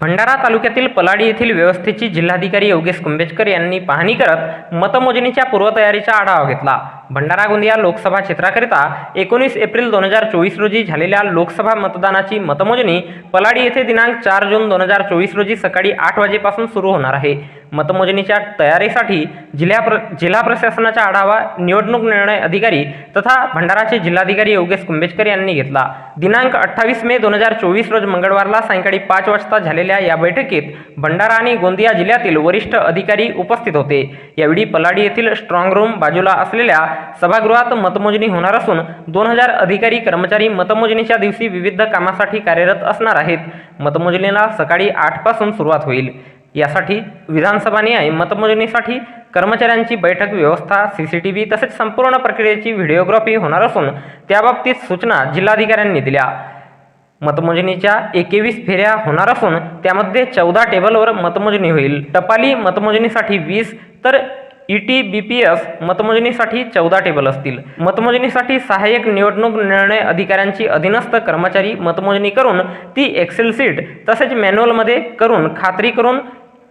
भंडारा तालुक्यातील पलाडी येथील व्यवस्थेची जिल्हाधिकारी योगेश कुंभेजकर यांनी पाहणी करत मतमोजणीच्या पूर्वतयारीचा आढावा घेतला. भंडारा गोंदिया लोकसभा क्षेत्राकरिता एकोणीस एप्रिल दोन हजार चोवीस रोजी झालेल्या लोकसभा मतदानाची मतमोजणी पलाडी येथे दिनांक चार जून दोन हजार चोवीस रोजी सकाळी आठ वाजेपासून सुरू होणार आहे. मतमोजणीच्या तयारीसाठी जिल्हा प्र जिल्हा प्रशासनाचा आढावा निवडणूक निर्णय अधिकारी तथा भंडाराचे जिल्हाधिकारी योगेश कुंभेजकर यांनी घेतला. दिनांक अठ्ठावीस मे दोन हजार चोवीस रोज मंगळवारला सायंकाळी पाच वाजता झालेल्या या बैठकीत भंडारा आणि गोंदिया जिल्ह्यातील वरिष्ठ अधिकारी उपस्थित होते. यावेळी पलाडी येथील स्ट्रॉंग रूम बाजूला असलेल्या सभागृहात मतमोजणी होणार असून दोन हजार अधिकारी कर्मचारी मतमोजणीच्या दिवशी विविध कामासाठी कार्यरत असणार आहेत. मतमोजणीला सकाळी आठपासून सुरुवात होईल. यासाठी विधानसभा न्याय मतमोजणीसाठी कर्मचाऱ्यांची बैठक व्यवस्था सी सी टी व्ही तसेच संपूर्ण प्रक्रियेची व्हिडिओग्राफी होणार असून त्याबाबतीत सूचना जिल्हाधिकाऱ्यांनी दिल्या. मतमोजणीच्या एकेवीस फेऱ्या होणार असून त्यामध्ये चौदा टेबलवर मतमोजणी होईल. टपाली मतमोजणीसाठी वीस तर E T B P S मतमोजणीसाठी चौदा टेबल असतील. मतमोजणीसाठी सहाय्यक निवडणूक निर्णय अधिकाऱ्यांची अधीनस्थ कर्मचारी मतमोजणी करून ती एक्सेल सीट तसेच मॅन्युअलमध्ये करून खात्री करून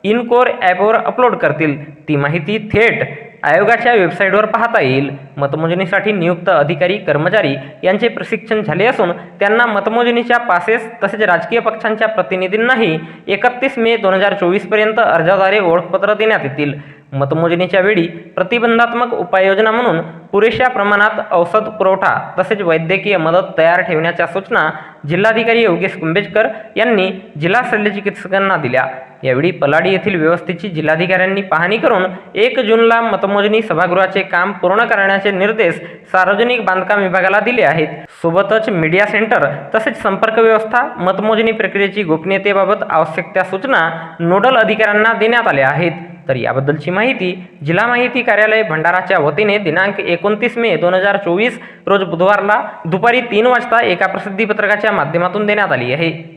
इनकोर ॲपवर अपलोड करतील. ती माहिती थेट आयोगाच्या वेबसाईटवर पाहता येईल. मतमोजणीसाठी नियुक्त अधिकारी कर्मचारी यांचे प्रशिक्षण झाले असून त्यांना मतमोजणीच्या पासेस तसेच राजकीय पक्षांच्या प्रतिनिधींनाही एकतीस मे दोन हजार चोवीसपर्यंत अर्जाद्वारे ओळखपत्र देण्यात येतील. मतमोजणीच्या वेळी प्रतिबंधात्मक उपाययोजना म्हणून पुरेशा प्रमाणात औषध पुरवठा तसेच वैद्यकीय मदत तयार ठेवण्याच्या सूचना जिल्हाधिकारी योगेश कुंभेजकर यांनी जिल्हा शल्यचिकित्सकांना दिल्या. यावेळी पलाडी येथील व्यवस्थेची जिल्हाधिकाऱ्यांनी पाहणी करून एक जूनला मतमोजणी सभागृहाचे काम पूर्ण करण्याचे निर्देश सार्वजनिक बांधकाम विभागाला दिले आहेत. सोबतच मीडिया सेंटर तसेच संपर्क व्यवस्था मतमोजणी प्रक्रियेची गोपनीयतेबाबत आवश्यक त्या सूचना नोडल अधिकाऱ्यांना देण्यात आल्या आहेत. तर याबद्दलची माहिती जिल्हा माहिती कार्यालय भंडाराच्या वतीने दिनांक एकोणतीस मे दोन हजार चोवीस रोज बुधवारला दुपारी तीन वाजता एका प्रसिद्धीपत्रकाच्या माध्यमातून देण्यात आली आहे.